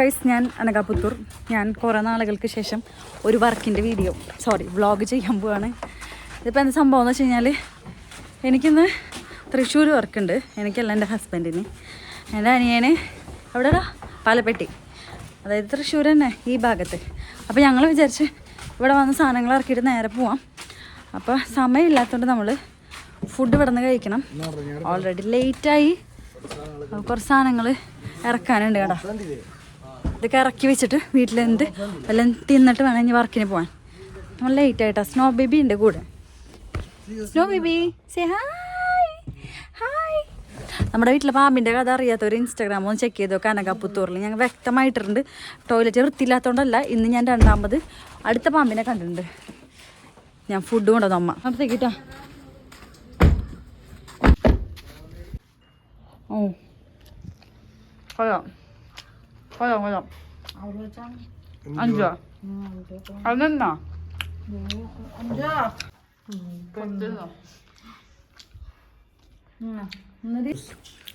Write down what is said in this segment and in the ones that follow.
Guys ഞാൻ അനകാപുത്തൂർ. ഞാൻ കുറേ നാളുകൾക്ക് ശേഷം ഒരു വർക്കിന്റെ വീഡിയോ സോറി വ്ളോഗ് ചെയ്യാൻ പോവാണ്. ഇതിപ്പോൾ എന്താ സംഭവം എന്ന് വെച്ച് കഴിഞ്ഞാൽ എനിക്കിന്ന് തൃശ്ശൂർ വർക്കുണ്ട്. എനിക്കല്ല എന്റെ ഹസ്ബൻഡിന്. എന്റെ അനിയന് എവിടെടാ? പാലപ്പെട്ടി. അതായത് തൃശ്ശൂർ തന്നെ ഈ ഭാഗത്ത്. അപ്പോൾ ഞങ്ങൾ വിചാരിച്ച് ഇവിടെ വന്ന് സാധനങ്ങൾ ഇറക്കിയിട്ട് നേരെ പോവാം. അപ്പോൾ സമയമില്ലാത്തതുകൊണ്ട് നമ്മൾ ഫുഡ് ഇവിടെ നിന്ന് കഴിക്കണം ഓൾറെഡി ലേറ്റായി കുറച്ച് സാധനങ്ങൾ ഇറക്കാനുണ്ട് കേട്ടോ. ഇതൊക്കെ ഇറക്കി വെച്ചിട്ട് വീട്ടിലെന്ത് എല്ലാം തിന്നിട്ട് വേണം ഇനി വർക്കിന് പോകാൻ നമ്മൾ ലേറ്റ് ആയിട്ടാ. സ്നോ ബേബി ഉണ്ട് കൂടെ. Snow baby say hi hi നമ്മുടെ വീട്ടിലെ പാമ്പിന്റെ കഥ അറിയാത്തവർ ഇൻസ്റ്റാഗ്രാം ഒന്ന് ചെക്ക് ചെയ്തോ? കനകാപ്പുത്തൂറിൽ ഞങ്ങൾ വ്യക്തമായിട്ടുണ്ട് ടോയ്ലറ്റ് വൃത്തിയില്ലാത്തതുകൊണ്ടല്ല ഇന്ന് ഞാൻ രണ്ടാമത് അടുത്ത പാമ്പിനെ കണ്ടിട്ടുണ്ട്. ഞാൻ ഫുഡ് കൊണ്ടുവന്നു അമ്മ. അപ്പത്തേക്കിട്ടാ ഓ. കൊള്ളാം. കൊള്ളാം കൊള്ളാം അഞ്ചോ അതെന്നാ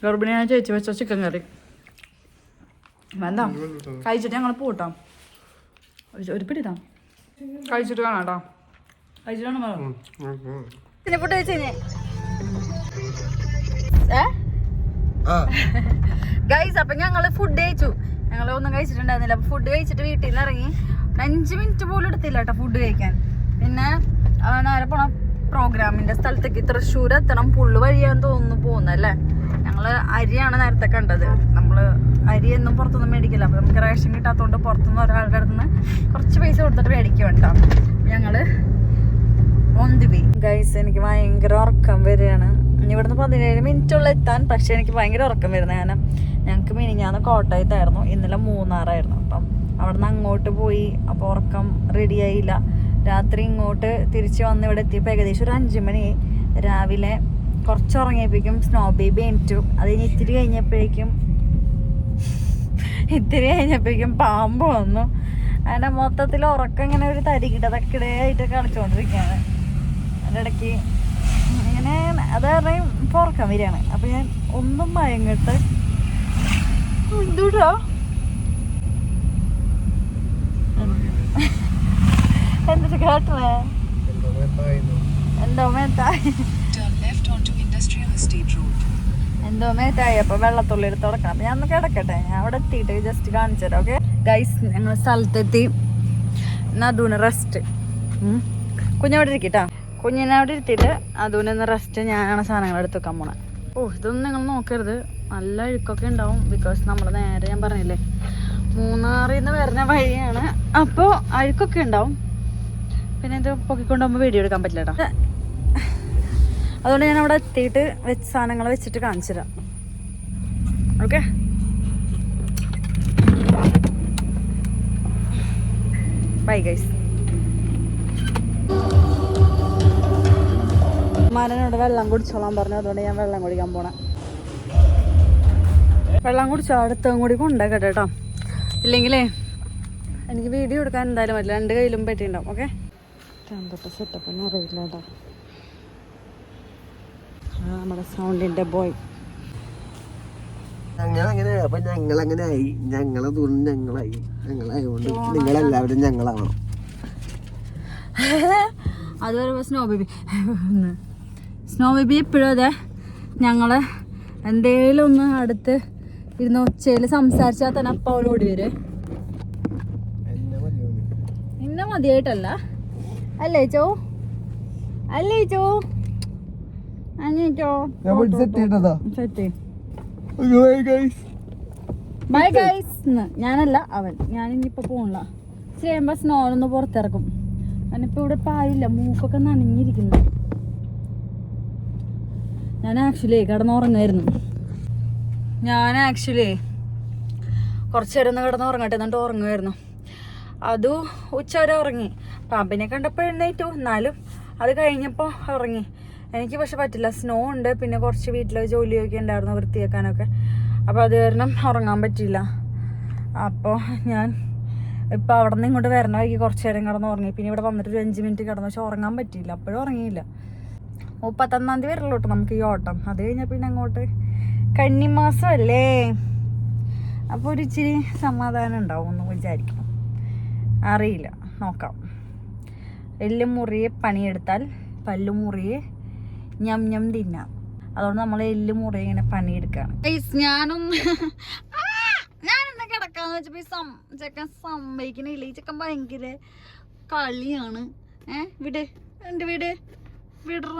ഗർഭിണിയായ ചേച്ചി വെച്ച ചിക്കൻ കറി വേണ്ട കഴിച്ചിട്ട് ഞങ്ങൾ പോട്ടോ ഒരു പിടിതാ കഴിച്ചിട്ട് കാണാം കേട്ടോ കഴിച്ചിട്ടാണ് പിന്നെ ഫുഡ് കഴിച്ചേ ഗൈസ് അപ്പൊ ഞങ്ങൾ ഫുഡ് കഴിച്ചു ഞങ്ങൾ ഒന്നും കഴിച്ചിട്ടുണ്ടായിരുന്നില്ല. അപ്പൊ ഫുഡ് കഴിച്ചിട്ട് വീട്ടിൽ നിന്ന് ഇറങ്ങി അഞ്ച് മിനിറ്റ് പോലും എടുത്തില്ല കേട്ടോ ഫുഡ് കഴിക്കാൻ. പിന്നെ നേരെ പോണ പ്രോഗ്രാമിന്റെ സ്ഥലത്തേക്ക്. തൃശ്ശൂർ എത്തണം. പുള്ളു വഴിയാന്ന് തോന്നുന്നു പോകുന്നല്ലേ ഞങ്ങൾ അരിയാണ് നേരത്തെ കണ്ടത്. നമ്മൾ അരി ഒന്നും പുറത്തുനിന്ന് മേടിക്കില്ല. അപ്പോൾ നമുക്ക് റേഷൻ കിട്ടാത്തതുകൊണ്ട് പുറത്തുനിന്ന് ഒരാളുടെ അടുത്ത് നിന്ന് കുറച്ച് പൈസ കൊടുത്തിട്ട് മേടിക്കും കേട്ടോ ഞങ്ങൾ ഓൺ ദി ഗൈസ് എനിക്ക് ഭയങ്കര ഉറക്കം വരികയാണ്. ഇവിടുന്ന് പതിനേഴ് മിനിറ്റുള്ള എത്താൻ പക്ഷെ എനിക്ക് ഭയങ്കര ഉറക്കം വരുന്നത് കാരണം ഞങ്ങൾക്ക് മിനിഞ്ഞാന്ന് കോട്ടയത്തായിരുന്നു. ഇന്നലെ മൂന്നാറായിരുന്നു. അപ്പം അവിടെ നിന്ന് അങ്ങോട്ട് പോയി. അപ്പോൾ ഉറക്കം റെഡി ആയില്ല. രാത്രി ഇങ്ങോട്ട് തിരിച്ച് വന്ന് ഇവിടെ എത്തിയപ്പോൾ ഏകദേശം ഒരു അഞ്ച് മണി. രാവിലെ കുറച്ച് ഉറങ്ങിയപ്പോഴേക്കും സ്നോ ബേബി എണിറ്റു. അത് കഴിഞ്ഞ് ഇത്തിരി കഴിഞ്ഞപ്പോഴേക്കും ഇത്തിരി കഴിഞ്ഞപ്പോഴേക്കും പാമ്പ് വന്നു. അങ്ങനെ മൊത്തത്തിൽ ഉറക്കം ഇങ്ങനെ ഒരു തരികിട തക്കിടയായിട്ട് കളിച്ചുകൊണ്ടിരിക്കുകയാണ് അതിന്റെ ഇടയ്ക്ക് ഇങ്ങനെ അത് കാരണം ഇപ്പോൾ വരികയാണ്. അപ്പം ഞാൻ ഒന്നും മയങ്ങട്ട് എന്തുടാ എന്നിട്ട് കേട്ടേ എന്തോ മേത്തായി. എന്തോ മേത്തായി. അപ്പൊ വെള്ളത്തുള്ളി എടുത്ത് തുടക്കണം അപ്പൊ ഞാൻ ഒന്ന് കിടക്കട്ടെ. ഞാൻ അവിടെ എത്തിയിട്ട് ജസ്റ്റ് കാണിച്ചു തരാം ഓക്കെ ഗൈസ് ഞങ്ങൾ സ്ഥലത്തെത്തി. നദൂന് റെസ്റ്റ് കുഞ്ഞവിടെ ഇരിക്കട്ടാ കുഞ്ഞിനെ അവിടെ ഇരുത്തിയിട്ട് അതുകൊണ്ട് റെസ്റ്റ് ഞാനാണ് സാധനങ്ങൾ എടുത്ത് വെക്കാൻ പോണേ. ഓ ഇതൊന്നും നിങ്ങൾ നോക്കരുത്. നല്ല അഴുക്കൊക്കെ ഉണ്ടാവും ബിക്കോസ് നമ്മൾ നേരെ ഞാൻ പറഞ്ഞില്ലേ മൂന്നാറിൽ നിന്ന് വരുന്ന വഴിയാണ്. അപ്പോൾ അഴുക്കൊക്കെ ഉണ്ടാവും. പിന്നെ ഇത് പൊക്കിക്കൊണ്ടുപോകുമ്പോൾ വീഡിയോ എടുക്കാൻ പറ്റില്ല കേട്ടോ അതുകൊണ്ട് ഞാൻ അവിടെ എത്തിയിട്ട് വെച്ച് സാധനങ്ങൾ വെച്ചിട്ട് കാണിച്ചു തരാം. ഓക്കെ ബൈ ഗൈസ് മരനോട് വെള്ളം കുടിച്ചോളാൻ പറഞ്ഞു. അതുകൊണ്ട് ഞാൻ വെള്ളം കുടിക്കാൻ പോണേ. വെള്ളം കുടിച്ചോ അടുത്തും കൂടി കൊണ്ടേക്കട്ടെ കേട്ടോ. ഇല്ലെങ്കിലേ എനിക്ക് വീഡിയോ എടുക്കാൻ എന്തായാലും പറ്റില്ല. രണ്ട് കയ്യിലും പറ്റിയിട്ടുണ്ടാവും ഓക്കെ? എന്തൊക്കെ സെറ്റപ്പ് ഒന്നും അറിയില്ല കേട്ടോ. നമ്മുടെ സൗണ്ടിന്റെ ബോയ് ഞങ്ങളങ്ങനെ അപ്പൊ ഞങ്ങളങ്ങനെ ആയി. ഞങ്ങളെ ദൂരം ഞങ്ങളായി. ഞങ്ങളായതുകൊണ്ട് നിങ്ങളെല്ലാവരും ഞങ്ങളാവണം. അതുവരെ സ്നോ ബേബി സ്നോ ബേബി എപ്പോഴും അതെ ഞങ്ങൾ എന്തേലും ഒന്ന് അടുത്ത് ഇരുന്ന് ഉച്ചയിൽ സംസാരിച്ചാൽ തന്നെ അപ്പ അവൾ ഓടി വരും. ഇന്ന മതിയായിട്ടല്ല. അല്ലേ ചോ? അല്ലേ ചോ. ബൈ ഗൈസ് ഞാനല്ല അവൻ. ഞാൻ ഇനിയിപ്പോ പോണില്ല. ചെയ്യുമ്പോ സ്നോനൊന്ന് പുറത്തിറക്കും ഞാനിപ്പോ ഇവിടെ പായില്ല മൂക്കൊക്കെ നനഞ്ഞിരിക്കുന്നു. ഞാൻ ആക്ച്വലി കിടന്നുറങ്ങായിരുന്നു. ഞാൻ ആക്ച്വലി കുറച്ചു നേരം കിടന്നുറങ്ങട്ടെ എന്നിട്ട് ഉറങ്ങുമായിരുന്നു അത് ഉച്ച വരെ ഉറങ്ങി. പാമ്പിനെ കണ്ടപ്പോൾ എഴുന്നേറ്റു. എന്നാലും അത് കഴിഞ്ഞപ്പോൾ ഉറങ്ങി. എനിക്ക് പക്ഷെ പറ്റില്ല. സ്നോ ഉണ്ട്. പിന്നെ കുറച്ച് വീട്ടിൽ ജോലിയൊക്കെ ഉണ്ടായിരുന്നു വൃത്തിയാക്കാനൊക്കെ. അപ്പോൾ അത് കാരണം ഉറങ്ങാൻ പറ്റില്ല അപ്പോൾ ഞാൻ ഇപ്പോൾ അവിടെ നിന്ന് ഇങ്ങോട്ട് വരണമായിരിക്കും കുറച്ച് നേരം കിടന്ന് ഉറങ്ങി പിന്നെ ഇവിടെ വന്നിട്ട് ഒരു അഞ്ച് മിനിറ്റ് കിടന്നു. പക്ഷെ ഉറങ്ങാൻ പറ്റിയില്ല. അപ്പോഴും ഉറങ്ങിയില്ല. മുപ്പത്തൊന്നാം തീയതി വരല്ലോ കേട്ടോ നമുക്ക് ഈ ഓട്ടം. അത് കഴിഞ്ഞാൽ പിന്നെ അങ്ങോട്ട് കന്നിമാസം അല്ലേ അപ്പോൾ ഒരു ഇച്ചിരി സമാധാനം ഉണ്ടാവും എന്ന് വിചാരിക്കണം അറിയില്ല. നോക്കാം. എല്ലും മുറിയെ പണിയെടുത്താൽ പല്ലു മുറിയെ ഞം ഞം തിന്നാം. അതുകൊണ്ട് നമ്മൾ എല്ല് മുറി ഇങ്ങനെ പണിയെടുക്കുകയാണ് ഞാനൊന്ന് ഞാനെന്നെ കിടക്കാന്ന് വെച്ചപ്പോ ഈ സം ചെക്കൻ സമ്മതിക്കണില്ല. ഈ ചെക്കൻ ഭയങ്കര കളിയാണ്. ഏ വിട്. എന്റെ വീട്. വിടറ.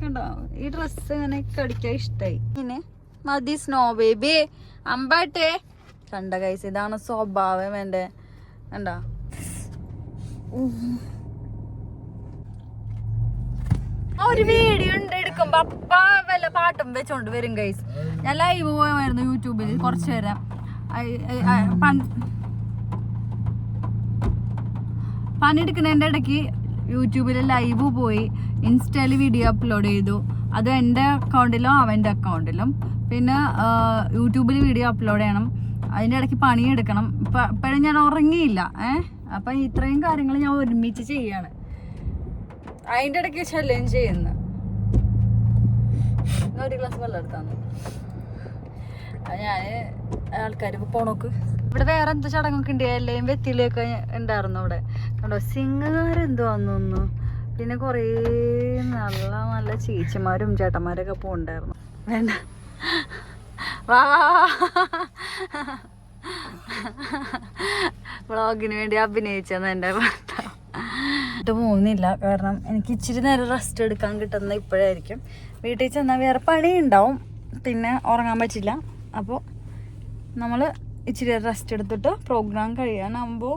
കണ്ടോ ഈ ഡ്രസ്സ് ഇങ്ങനെ കടിക്കാൻ ഇഷ്ടായി. പിന്നെ മതി സ്നോ ബേബി അമ്പാട്ടെ. കണ്ട കൈസ് ഇതാണ് സ്വഭാവം എന്റെ. കണ്ടോ? ഒരു വീഡിയോ ഉണ്ട് എടുക്കുമ്പോ അപ്പ വല്ല പാട്ടും വെച്ചോണ്ട് വരും കൈസ് ഞാൻ ലൈവ് പോയമായിരുന്നു യൂട്യൂബിൽ കുറച്ച് നേരം. പണിയെടുക്കുന്നതിന്റെ ഇടയ്ക്ക് യൂട്യൂബിൽ ലൈവ് പോയി ഇൻസ്റ്റയിൽ വീഡിയോ അപ്ലോഡ് ചെയ്തു. അത് എന്റെ അക്കൗണ്ടിലും അവന്റെ അക്കൗണ്ടിലും പിന്നെ യൂട്യൂബിൽ വീഡിയോ അപ്ലോഡ് ചെയ്യണം. അതിന്റെ ഇടയ്ക്ക് പണിയെടുക്കണം. ഇപ്പം ഇപ്പോഴും ഞാൻ ഉറങ്ങിയില്ല. ഏഹ് അപ്പം ഇത്രയും കാര്യങ്ങൾ ഞാൻ ഒരുമിച്ച് ചെയ്യാണ്. അതിന്റെ ഇടയ്ക്ക് ശല്യം ചെയ്യുന്നു. ഒരു ഗ്ലാസ് വെള്ളം എടുത്താന്ന് ഞാൻ ആൾക്കാർ പോണോക്ക്. ഇവിടെ വേറെ എന്താ ചടങ്ങൊക്കെ ഉണ്ട്? എല്ലാം വെത്തിലൊക്കെ ഉണ്ടായിരുന്നു ഇവിടെ കണ്ടോ? സിംഗുകാരെന്തോ അന്നൊന്നു പിന്നെ കുറേ നല്ല നല്ല ചേച്ചിമാരും ചേട്ടന്മാരൊക്കെ പോണ്ടായിരുന്നു വേണ്ട. വാ വ്ളോഗിന് വേണ്ടി അഭിനയിച്ചെന്ന് എന്റെ ഭർത്താവ്. ഇട്ട് പോകുന്നില്ല കാരണം എനിക്ക് ഇച്ചിരി നേരം റെസ്റ്റ് എടുക്കാൻ കിട്ടുന്ന ഇപ്പോഴായിരിക്കും. വീട്ടിൽ ചെന്നാൽ വേറെ പണി ഉണ്ടാവും പിന്നെ ഉറങ്ങാൻ പറ്റില്ല. അപ്പോൾ നമ്മൾ ഇച്ചിരി റെസ്റ്റ് എടുത്തിട്ട് പ്രോഗ്രാം കഴിയാനാകുമ്പോൾ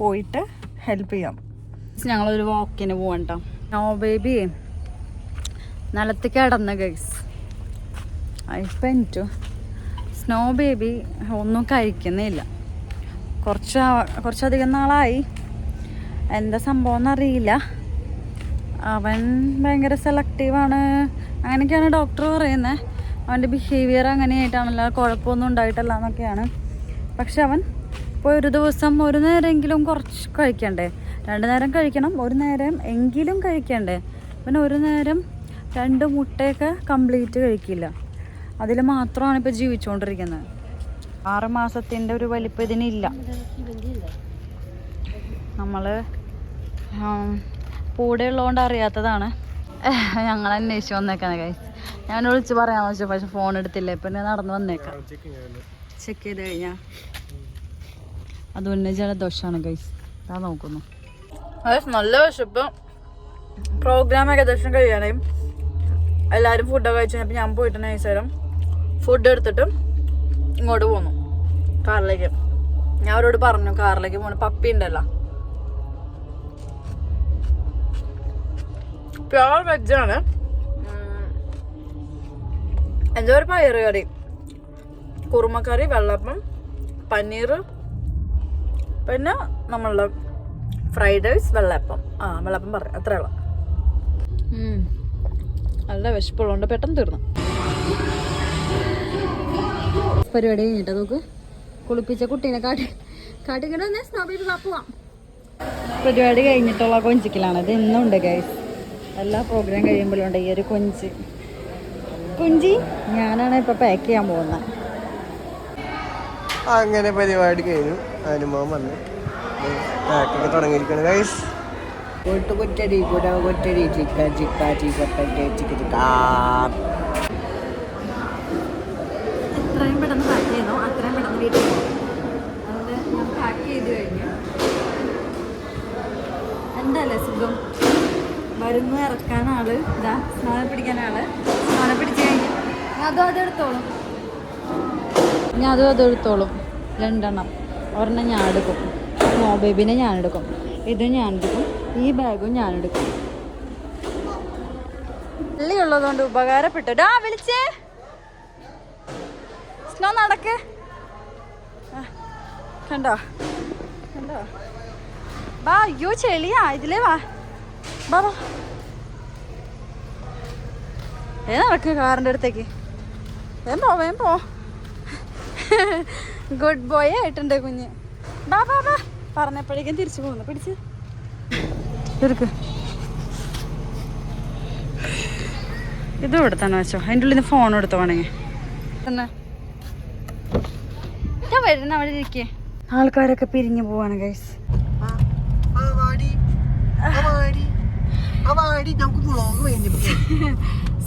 പോയിട്ട് ഹെൽപ്പ് ചെയ്യാം. ഞങ്ങളൊരു വാക്കിന് പോകണ്ട നോ ബേബി നിലത്ത് കിടന്ന ഗൈസ് ഇപ്പം എനിറ്റു സ്നോ ബേബി ഒന്നും കഴിക്കുന്നില്ല. കുറച്ച് കുറച്ചധികം നാളായി. എന്താ സംഭവം എന്നറിയില്ല. അവൻ ഭയങ്കര സെലക്റ്റീവാണ് അങ്ങനെയൊക്കെയാണ് ഡോക്ടർ പറയുന്നത് അവന്റെ ബിഹേവിയർ അങ്ങനെയായിട്ടാണല്ലോ കുഴപ്പമൊന്നും ഉണ്ടായിട്ടല്ല എന്നൊക്കെയാണ്. പക്ഷെ അവൻ ഇപ്പോൾ ഒരു ദിവസം ഒരു നേരമെങ്കിലും കുറച്ച് കഴിക്കണ്ടേ? രണ്ട് നേരം കഴിക്കണം ഒരു നേരം എങ്കിലും കഴിക്കണ്ടേ? പിന്നെ ഒരു നേരം രണ്ട് മുട്ടയൊക്കെ കംപ്ലീറ്റ് കഴിക്കില്ല. അതിൽ മാത്രമാണ് ഇപ്പോൾ ജീവിച്ചുകൊണ്ടിരിക്കുന്നത് ആറ് മാസത്തിന്റെ ഒരു വലിപ്പം ഇതിനില്ല. നമ്മൾ കൂടെ ഉള്ളതുകൊണ്ട് അറിയാത്തതാണ്. ഞങ്ങൾ അന്വേഷിച്ച് വന്നേക്കാണ് കൈസ് ഞാൻ വിളിച്ച് പറയാമെന്ന് വെച്ചാൽ പക്ഷെ ഫോൺ എടുത്തില്ല. പിന്നെ നടന്ന് വന്നേക്കാം. ചെക്ക് ചെയ്ത് കഴിഞ്ഞാൽ അതുകൊണ്ട് ജലദോഷമാണ് ഗൈസ് അതാ നോക്കുന്നു. നല്ല വിശപ്പ്. പ്രോഗ്രാം ഏകദേശം കഴിയാനായി. എല്ലാവരും ഫുഡൊക്കെ കഴിച്ചു കഴിഞ്ഞപ്പോൾ ഞാൻ പോയിട്ട് നൈസേരം ഫുഡ് എടുത്തിട്ട് ഇങ്ങോട്ട് പോന്നു. കാറിലേക്ക് ഞാൻ അവരോട് പറഞ്ഞു കാറിലേക്ക് പോകണം പപ്പി ഉണ്ടല്ലോ. പ്യോർ വെജാണ് എന്തോ ഒരു പയറ് കറി? കുറുമക്കറി വെള്ളപ്പം പനീർ പിന്നെ നമ്മളുടെ ഫ്രൈഡ് റൈസ് വെള്ളപ്പം ആ വെള്ളപ്പം പറ അത്രേ ഉള്ളു. നല്ല വിശപ്പുള്ളതുകൊണ്ട് പെട്ടെന്ന് തീർന്നു. പരിപാടി കഴിഞ്ഞിട്ട് നോക്ക്. കുളിപ്പിച്ച കുട്ടീനെ കാട്ടി കാട്ടിക്കിട്ട് സ്നോബി പോവാം. പരിപാടി കഴിഞ്ഞിട്ടുള്ള കൊഞ്ചിക്കലാണ്. ഇത് ഇന്നും ഉണ്ട് ഗൈസ് എല്ലാ പ്രോഗ്രാം കഴിയുമ്പോഴും ഉണ്ട് ഈ ഒരു കൊഞ്ച്. കുഞ്ചി ഞാനാണ് ഇപ്പൊ പാക്ക് ചെയ്യാൻ പോകുന്നത്. അങ്ങനെ പരിപാടി കഴിഞ്ഞു. അനുഭവം വന്ന്. പാക്കൊക്കെ തുടങ്ങിയിരിക്കണം ഗൈസ് കൊട്ട് കൊറ്റടി കുട കൊറ്റടി ചിക്ക ചിക്ക ചിക്കപ്പന്റെ ചിക്ക ചിക്കാ. എത്രയും പെട്ടെന്ന് പാക്ക് ചെയ്യുന്നു അത്രയും പെട്ടെന്ന് വീട്ടിൽ പോകും അതുകൊണ്ട് ഞാൻ പാക്ക് ചെയ്ത് കഴിഞ്ഞു. എന്തല്ലേ സുഖം? വരുന്നു ഇറക്കാൻ ആൾ ഇതാ സ്നാനം പിടിക്കാൻ ആൾ. സ്നാനം പിടിച്ചു കഴിഞ്ഞു. ഞാൻ അതും അതെടുത്തോളും ഞാൻ അതും അതെടുത്തോളും രണ്ടെണ്ണം. ഒരെണ്ണം ഞാൻ എടുക്കും നോ ബേബിനെ ഞാൻ എടുക്കും ഇത് ഞാൻ എടുക്കും ഈ ബാഗും ഞാൻ എടുക്കും ഉള്ളതുകൊണ്ട് ഉപകാരപ്പെട്ടു വിളിച്ചേ. സ്നോ നടക്ക്. കണ്ടോ? കണ്ടോ? വാ അയ്യോ ചെളിയാ. ഇതിലേ വാ. വാ വാ. ഏ നടക്ക് കാറിന്റെ അടുത്തേക്ക്. വേം പോ വേം പോ. ഗുഡ് ബോയ് ആയിട്ടുണ്ട് കുഞ്ഞ്. ബാ ബാ വാ. പറഞ്ഞപ്പോഴേക്കും തിരിച്ചു പോകുന്നു പിടിച്ച്. എടുക്ക് ഇതും തന്നെ വെച്ചോ? അതിന്റെ ഉള്ളിൽ നിന്ന് ഫോൺ എടുത്തോ വേണമെങ്കിൽ? ഞാൻ വരുന്ന അവിടെ ഇരിക്കേ. ആൾക്കാരൊക്കെ പിരിഞ്ഞു പോവാണ് ഗൈസ്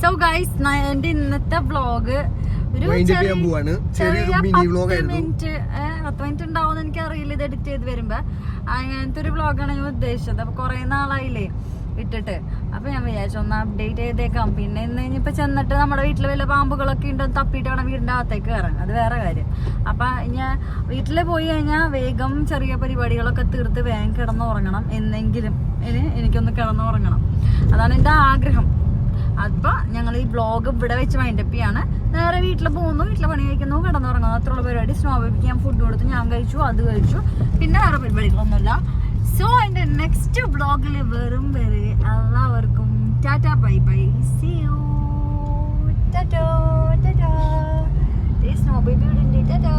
സോ ഗൈസ് എന്റെ ഇന്നത്തെ വ്ളോഗ് ചെയ്യാൻ പോവാണ്. ചെറിയൊരു മിനി ആയിരുന്നു. പത്ത് മിനിറ്റ് എനിക്ക് അറിയില്ല ഇത് എഡിറ്റ് ചെയ്ത് വരുമ്പോ. അങ്ങനത്തെ ഒരു വ്ലോഗാണ് ഞാൻ ഉദ്ദേശിച്ചത്. അപ്പൊ കുറെ നാളായില്ലേ ഇട്ടിട്ട്. അപ്പൊ ഞാൻ വിചാരിച്ചു ഒന്ന് അപ്ഡേറ്റ് ചെയ്തേക്കാം. പിന്നെ ഇന്ന് ഇനിയിപ്പോ ചെന്നിട്ട് നമ്മുടെ വീട്ടിൽ വല്ല പാമ്പുകളൊക്കെ ഉണ്ടോ തപ്പിയിട്ട് വേണം വീടിന്റെ അകത്തേക്ക് കയറാൻ. അത് വേറെ കാര്യം. അപ്പൊ ഞാൻ വീട്ടിൽ പോയി കഴിഞ്ഞാൽ വേഗം ചെറിയ പരിപാടികളൊക്കെ തീർത്ത് വേഗം കിടന്നുറങ്ങണം. എന്നെങ്കിലും ഇനി എനിക്കൊന്ന് കിടന്നുറങ്ങണം. അതാണ് എന്റെ ആഗ്രഹം. അപ്പൊ ഞങ്ങൾ ഈ ബ്ലോഗ് ഇവിടെ വെച്ച് വൈൻഡപ്പ് ചെയ്യാണ്. നേരെ വീട്ടിൽ പോകുന്നു വീട്ടിൽ പണി കഴിക്കുന്നു കിടന്നുറങ്ങുന്നു. അത്രയുള്ള പരിപാടി സ്നോ ബേബിക്ക് ഞാൻ ഫുഡ് കൊടുത്തു ഞാൻ കഴിച്ചു അത് കഴിച്ചു. പിന്നെ വേറെ പരിപാടികളൊന്നുമില്ല. സോ എന്റെ നെക്സ്റ്റ് ബ്ലോഗിൽ വെറും വരെ എല്ലാവർക്കും tata bye bye. See you ടാറ്റോ tata. സ്നോ ബേബിയുടെ ടാറ്റാ.